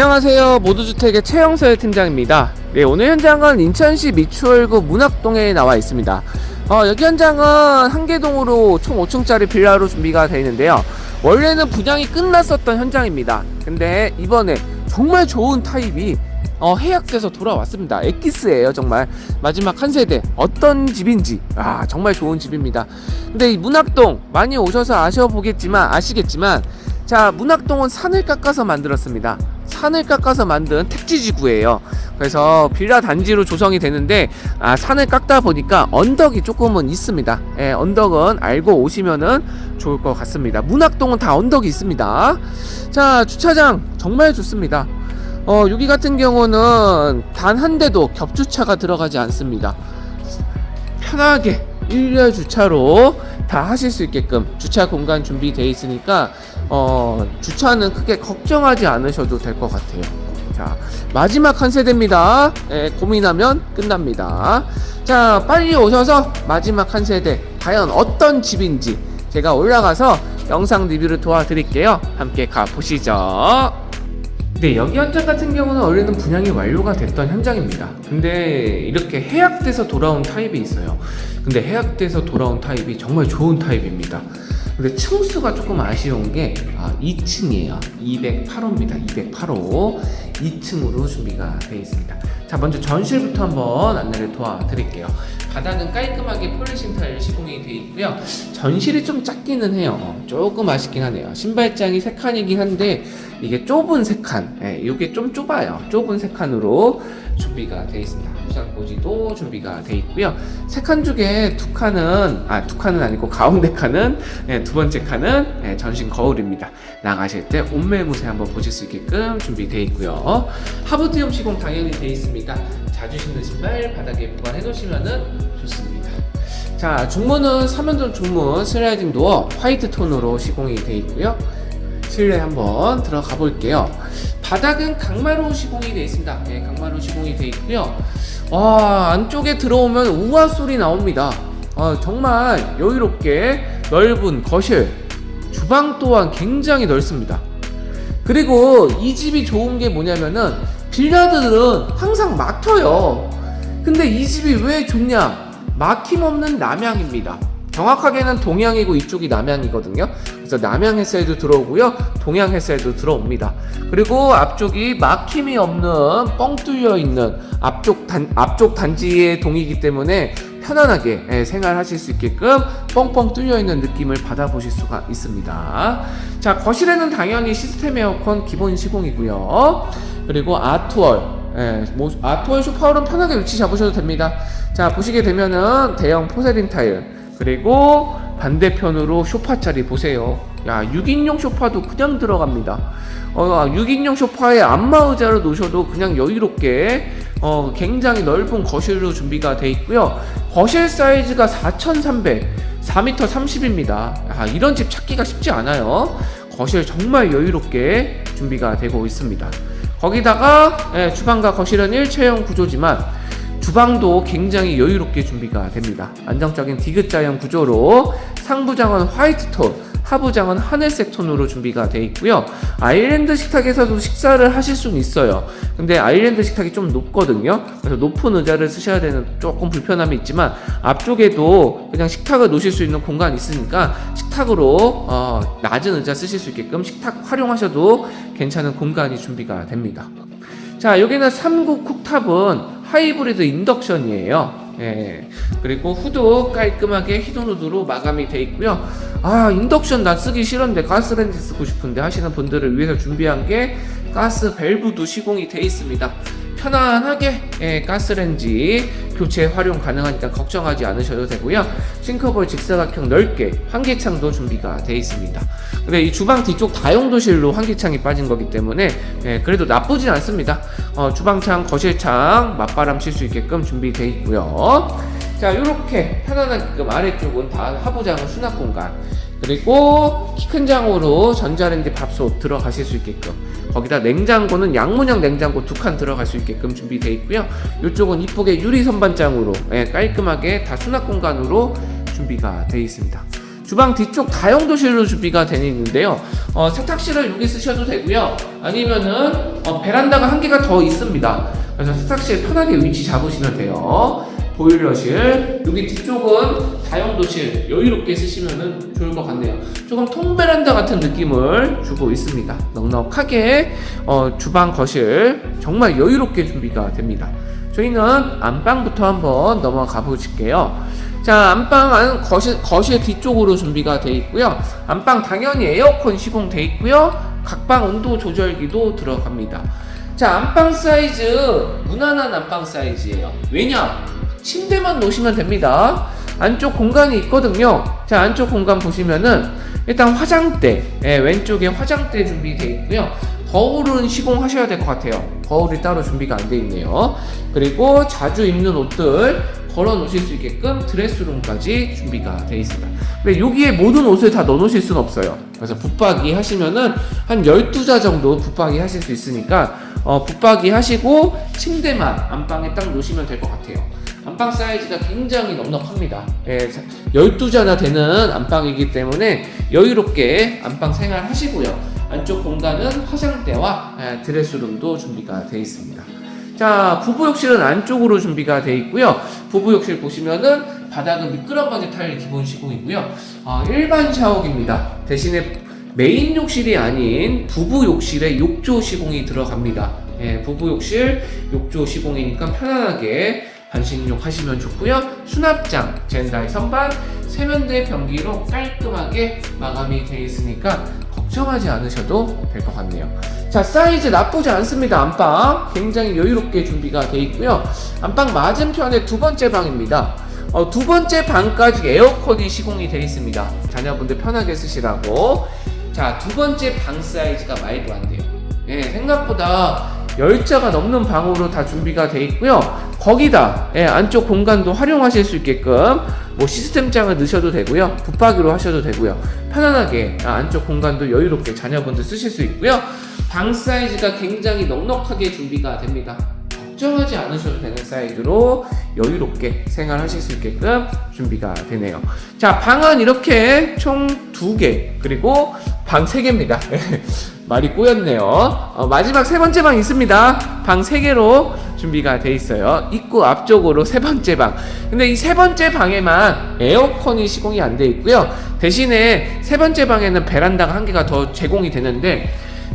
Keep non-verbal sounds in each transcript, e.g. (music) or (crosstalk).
안녕하세요. 모두주택의 최영설 팀장입니다. 네, 오늘 현장은 인천시 미추홀구 문학동에 나와 있습니다. 어, 여기 현장은 한계동으로 총 5층짜리 빌라로 준비가 되어 있는데요. 원래는 분양이 끝났었던 현장입니다. 근데 이번에 정말 좋은 타입이 어, 해약돼서 돌아왔습니다. 엑기스예요, 정말. 마지막 한 세대. 어떤 집인지. 아, 정말 좋은 집입니다. 근데 이 문학동 많이 오셔서 아셔 보겠지만, 아시겠지만, 자, 문학동은 산을 깎아서 만들었습니다. 산을 깎아서 만든 택지 지구예요. 그래서 빌라 단지로 조성이 되는데 아, 산을 깎다 보니까 언덕이 조금은 있습니다. 예, 언덕은 알고 오시면은 좋을 것 같습니다. 문학동은 다 언덕이 있습니다. 자, 주차장 정말 좋습니다. 어, 여기 같은 경우는 단 한 대도 겹주차가 들어가지 않습니다. 편하게 일렬 주차로 다 하실 수 있게끔 주차 공간 준비되어 있으니까 어, 주차는 크게 걱정하지 않으셔도 될 것 같아요. 자, 마지막 한 세대입니다. 예, 고민하면 끝납니다. 자, 빨리 오셔서 마지막 한 세대 과연 어떤 집인지 제가 올라가서 영상 리뷰를 도와드릴게요. 함께 가보시죠. 네, 여기 현장 같은 경우는 원래는 분양이 완료가 됐던 현장입니다. 근데 이렇게 해약돼서 돌아온 타입이 있어요. 근데 해약돼서 돌아온 타입이 정말 좋은 타입입니다. 근데 층수가 조금 아쉬운 게 아, 2층이에요. 208호입니다. 208호. 2층으로 준비가 되어 있습니다. 자, 먼저 전실부터 한번 안내를 도와드릴게요. 바닥은 깔끔하게 폴리싱 타일 시공이 되어 있고요. 전실이 좀 작기는 해요. 어, 조금 아쉽긴 하네요. 신발장이 세 칸이긴 한데 이게 좁은 세 칸. 예, 이게 좀 좁아요. 좁은 세 칸으로 준비가 되어 있습니다. 무상고지도 준비가 되어 있고요. 세 칸 중에 두 칸은 아 두 칸은 아니고 가운데 칸은 예, 두 번째 칸은 예, 전신 거울입니다. 나가실 때 옷매무새 한번 보실 수 있게끔 준비되어 있고요. 하부티움 시공 당연히 되어 있습니다. 자주 신는 신발 바닥에 보관해 놓으시면은 좋습니다. 자, 중문은 3연전 중문 슬라이딩 도어 화이트 톤으로 시공이 되어 있고요. 실내 한번 들어가 볼게요. 바닥은 강마루 시공이 되어 있습니다. 네, 강마루 시공이 되어 있고요. 와, 안쪽에 들어오면 우아 소리 나옵니다. 아, 정말 여유롭게 넓은 거실, 주방 또한 굉장히 넓습니다. 그리고 이 집이 좋은 게 뭐냐면은 빌라들은 항상 막혀요. 근데 이 집이 왜 좋냐? 막힘없는 남향입니다. 정확하게는 동향이고 이쪽이 남향이거든요. 그래서 남향 햇살도 들어오고요. 동향 햇살도 들어옵니다. 그리고 앞쪽이 막힘이 없는 뻥 뚫려 있는 앞쪽 단 앞쪽 단지의 동이기 때문에 편안하게 예, 생활하실 수 있게끔 뻥뻥 뚫려 있는 느낌을 받아보실 수가 있습니다. 자 거실에는 당연히 시스템 에어컨 기본 시공이고요. 그리고 아트월 예, 뭐, 아트월 쇼파울은 편하게 위치 잡으셔도 됩니다. 자 보시게 되면은 대형 포세린 타일 그리고 반대편으로 쇼파 자리 보세요. 야 6인용 쇼파도 그냥 들어갑니다. 어, 6인용 쇼파에 안마 의자를 놓으셔도 그냥 여유롭게 어, 굉장히 넓은 거실로 준비가 돼 있고요. 거실 사이즈가 4,300, 4m 30입니다. 아, 이런 집 찾기가 쉽지 않아요. 거실 정말 여유롭게 준비가 되고 있습니다. 거기다가 예, 주방과 거실은 일체형 구조지만 주방도 굉장히 여유롭게 준비가 됩니다. 안정적인 디귿자형 구조로 상부장은 화이트 톤, 하부장은 하늘색 톤으로 준비가 되어 있고요. 아일랜드 식탁에서도 식사를 하실 수는 있어요. 근데 아일랜드 식탁이 좀 높거든요. 그래서 높은 의자를 쓰셔야 되는 조금 불편함이 있지만 앞쪽에도 그냥 식탁을 놓으실 수 있는 공간이 있으니까 식탁으로 어, 낮은 의자 쓰실 수 있게끔 식탁 활용하셔도 괜찮은 공간이 준비가 됩니다. 자, 여기는 3구 쿡탑은 하이브리드 인덕션이에요. 예. 그리고 후드 깔끔하게 히든후드로 마감이 돼 있고요. 아, 인덕션 나 쓰기 싫은데 가스렌지 쓰고 싶은데 하시는 분들을 위해서 준비한 게 가스 밸브도 시공이 돼 있습니다. 편안하게 예, 가스렌지 교체 활용 가능하니까 걱정하지 않으셔도 되고요. 싱크볼 직사각형 넓게 환기창도 준비가 돼 있습니다. 근데 이 주방 뒤쪽 다용도실로 환기창이 빠진 거기 때문에 예, 그래도 나쁘진 않습니다. 어, 주방창, 거실창 맞바람 칠 수 있게끔 준비돼 있고요. 자, 이렇게 편안하게끔 아래쪽은 다 하부장은 수납 공간. 그리고 키 큰 장으로 전자레인지 밥솥 들어가실 수 있게끔 거기다 냉장고는 양문형 냉장고 두 칸 들어갈 수 있게끔 준비되어 있고요 이쪽은 이쁘게 유리 선반장으로 예, 깔끔하게 다 수납 공간으로 준비가 되어 있습니다 주방 뒤쪽 다용도실로 준비가 되어 있는데요. 어, 세탁실을 여기 쓰셔도 되고요. 아니면은 어, 베란다가 한 개가 더 있습니다. 그래서 세탁실 편하게 위치 잡으시면 돼요. 보일러실 여기 뒤쪽은 다용도실 여유롭게 쓰시면 좋을 것 같네요. 조금 통베란다 같은 느낌을 주고 있습니다. 넉넉하게 어, 주방 거실 정말 여유롭게 준비가 됩니다. 저희는 안방부터 한번 넘어가 보실게요. 자, 안방 안 거실, 거실 뒤쪽으로 준비가 되어 있고요. 안방 당연히 에어컨 시공되어 있고요. 각방 온도 조절기도 들어갑니다. 자, 안방 사이즈 무난한 안방 사이즈예요. 왜냐? 침대만 놓으시면 됩니다. 안쪽 공간이 있거든요. 자, 안쪽 공간 보시면은 일단 화장대, 예, 왼쪽에 화장대 준비되어 있고요. 거울은 시공하셔야 될 것 같아요. 거울이 따로 준비가 안 돼 있네요. 그리고 자주 입는 옷들 걸어 놓으실 수 있게끔 드레스룸까지 준비가 되어 있습니다. 근데 여기에 모든 옷을 다 넣어 놓으실 수는 없어요. 그래서 붙박이 하시면은 한 12자 정도 붙박이 하실 수 있으니까 어, 붙박이 하시고 침대만 안방에 딱 놓으시면 될 것 같아요. 안방 사이즈가 굉장히 넉넉합니다. 예, 12자나 되는 안방이기 때문에 여유롭게 안방 생활 하시고요. 안쪽 공간은 화장대와 예, 드레스룸도 준비가 되어 있습니다. 자, 부부욕실은 안쪽으로 준비가 되어 있고요. 부부욕실 보시면은 바닥은 미끄럼 바지 타일 기본 시공이고요. 어, 일반 샤워기입니다. 대신에 메인 욕실이 아닌 부부 욕실에 욕조 시공이 들어갑니다. 예, 부부 욕실 욕조 시공이니까 편안하게 반신욕 하시면 좋고요. 수납장, 젠다이 선반, 세면대 변기로 깔끔하게 마감이 되어 있으니까 걱정하지 않으셔도 될 것 같네요. 자, 사이즈 나쁘지 않습니다. 안방 굉장히 여유롭게 준비가 되어 있고요. 안방 맞은편에 두 번째 방입니다. 어, 두 번째 방까지 에어컨이 시공이 되어 있습니다. 자녀분들 편하게 쓰시라고. 자, 두 번째 방 사이즈가 말도 안 돼요. 예, 생각보다 10자가 넘는 방으로 다 준비가 되어 있고요. 거기다 예, 안쪽 공간도 활용하실 수 있게끔 뭐 시스템장을 넣으셔도 되고요. 붙박이로 하셔도 되고요. 편안하게 아, 안쪽 공간도 여유롭게 자녀분들 쓰실 수 있고요. 방 사이즈가 굉장히 넉넉하게 준비가 됩니다. 걱정하지 않으셔도 되는 사이즈로 여유롭게 생활하실 수 있게끔 준비가 되네요. 자, 방은 이렇게 총 두 개, 그리고 방세 개입니다. (laughs) 말이 꼬였네요. 어, 마지막 세 번째 방 있습니다. 방세 개로 준비가 돼 있어요. 입구 앞쪽으로 세 번째 방. 근데 이 세 번째 방에만 에어컨이 시공이 안 돼 있고요. 대신에 세 번째 방에는 베란다가 한 개가 더 제공이 되는데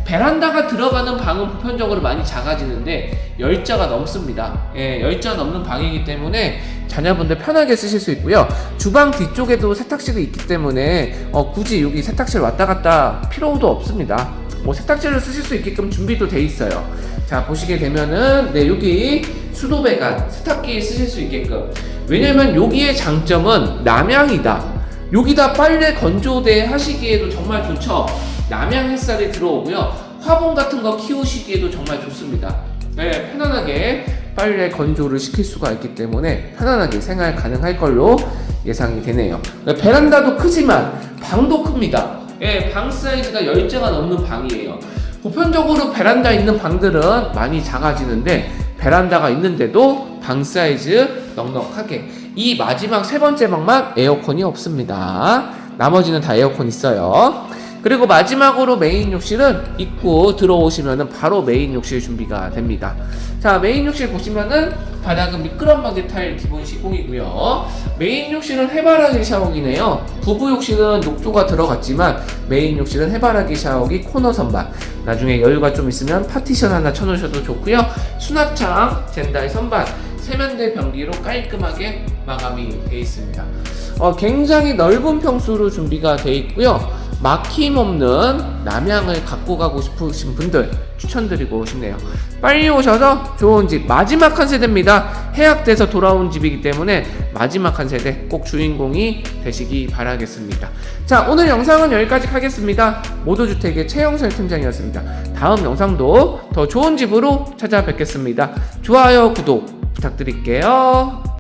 베란다가 들어가는 방은 보편적으로 많이 작아지는데 10자가 넘습니다. 예, 10자 넘는 방이기 때문에 자녀분들 편하게 쓰실 수 있고요. 주방 뒤쪽에도 세탁실이 있기 때문에 어, 굳이 여기 세탁실 왔다 갔다 필요도 없습니다. 뭐 세탁실을 쓰실 수 있게끔 준비도 돼 있어요. 자 보시게 되면은 네 여기 수도배관 세탁기 쓰실 수 있게끔 왜냐면 여기의 장점은 남향이다. 여기다 빨래 건조대 하시기에도 정말 좋죠. 남향 햇살이 들어오고요. 화분 같은 거 키우시기에도 정말 좋습니다. 네, 편안하게 빨래 건조를 시킬 수가 있기 때문에 편안하게 생활 가능할 걸로 예상이 되네요. 네, 베란다도 크지만 방도 큽니다. 예, 방 사이즈가 10개가 넘는 방이에요. 보편적으로 베란다 있는 방들은 많이 작아지는데 베란다가 있는데도 방 사이즈 넉넉하게 이 마지막 세 번째 방만 에어컨이 없습니다. 나머지는 다 에어컨 있어요. 그리고 마지막으로 메인 욕실은 입구 들어오시면은 바로 메인 욕실 준비가 됩니다. 자, 메인 욕실 보시면은 바닥은 미끄럼바지 타일 기본 시공이고요. 메인 욕실은 해바라기 샤워기네요. 부부 욕실은 욕조가 들어갔지만 메인 욕실은 해바라기 샤워기 코너 선반. 나중에 여유가 좀 있으면 파티션 하나 쳐놓으셔도 좋고요. 수납창, 젠다이 선반, 세면대 변기로 깔끔하게 마감이 되어 있습니다. 어, 굉장히 넓은 평수로 준비가 되어 있고요. 막힘없는 남향을 갖고 가고 싶으신 분들 추천드리고 싶네요. 빨리 오셔서 좋은 집 마지막 한 세대입니다. 해약돼서 돌아온 집이기 때문에 마지막 한 세대 꼭 주인공이 되시기 바라겠습니다. 자 오늘 영상은 여기까지 하겠습니다. 모두주택의 최영설 팀장이었습니다. 다음 영상도 더 좋은 집으로 찾아뵙겠습니다. 좋아요 구독 부탁드릴게요.